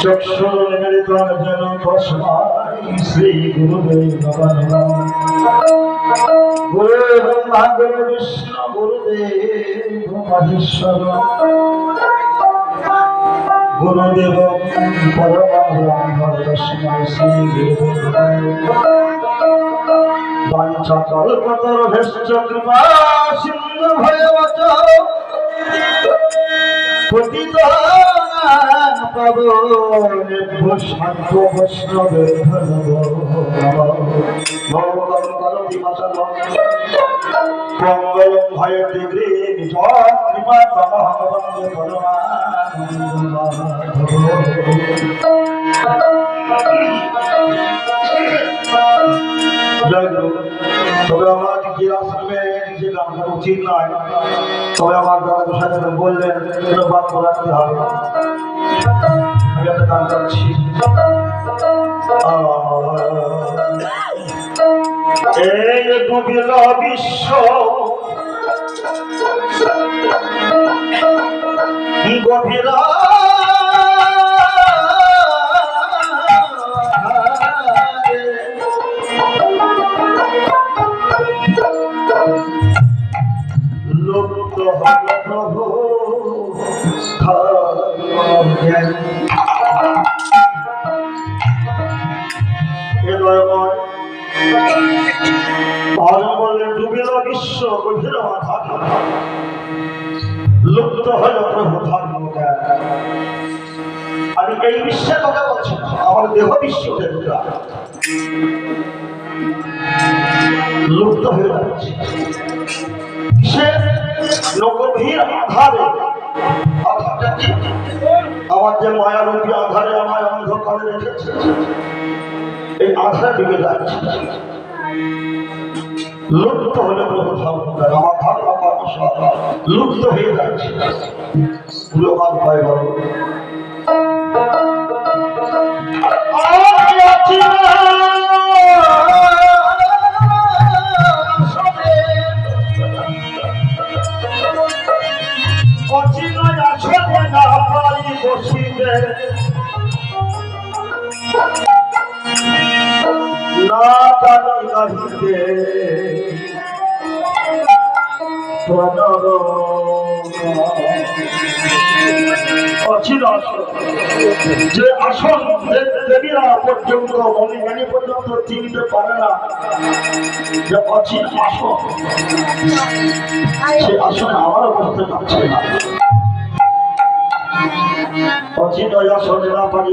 চক্ষুর্মিলিত যেন তস্মাই শ্রী গুরুদেব নমঃ গুরু ব্রহ্মা গুরু বিষ্ণু গুরুদেব মহেশ্বর গুরুদেব পরমাত্মা তস্মাই শ্রী গুরুদেব পঞ্চকল্পতর ভেষ্ট কৃপা সিন্ধু ভয়বচ পতিত পাবনেভ্য শান্ত বৈষ্ণবের ভগবান করতি মাতাল মঙ্গলম ভয়তে গ্রীম জয় কৃপা তমহ বন্দে তবে আমার যে আশ্রমে যে গান করা উচিত নয় তবে আমার দাদা সাথে বললেন কোনো বাদ রাখতে হবে। আমি একটা বিশ্ব গভীরা প্রভু ডুবিল বিশ্ব গভীর লুপ্ত হল প্রভু আমি এই বিশ্বের কথা বলছি আমার দেহ বিশ্ব দেবতা। লুপ্ত হয়ে যাচ্ছে। সে আধারে আমার যে মায়ারূপী আধারে আমায় অন্ধকারে রেখেছে। এই আধারে ডুবে যাচ্ছে। লুপ্ত হলে লুপ্ত হয়ে যাচ্ছে। যে আসন দেবীরা পর্যন্ত মণিজ্ঞানী পর্যন্ত চিনতে পারে না, যে অচির আসন সে আসনে আমারও বসতে পারছে না। আসনে না পারি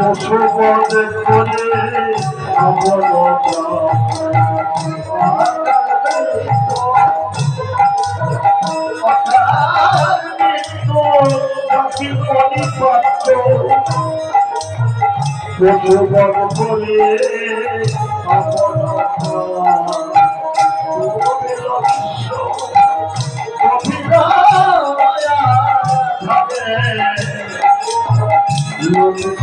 অকাল মৃত্যু জাতি অনিবার্য পশু বধ করে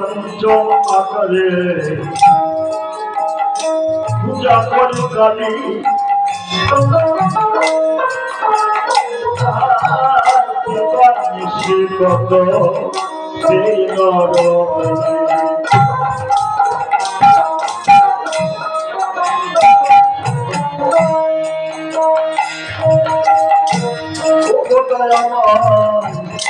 আমি পঞ্চম আকারে। পূজা করি কালী। সেই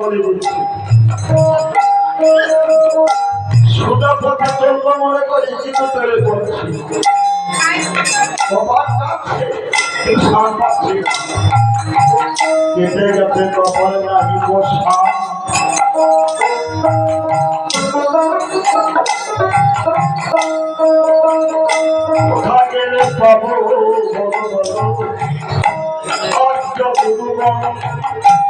নরবলি দিচ্ছি সোজা পথে চলব মনে করি কিন্তু তৈরি করছি সবার কাছে সার পাচ্ছি কেটে গেছে কপাল নাহি বসা কোথা গেলে পাবো গুরুগণ সহমন্ত্র জেনে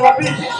rubbish.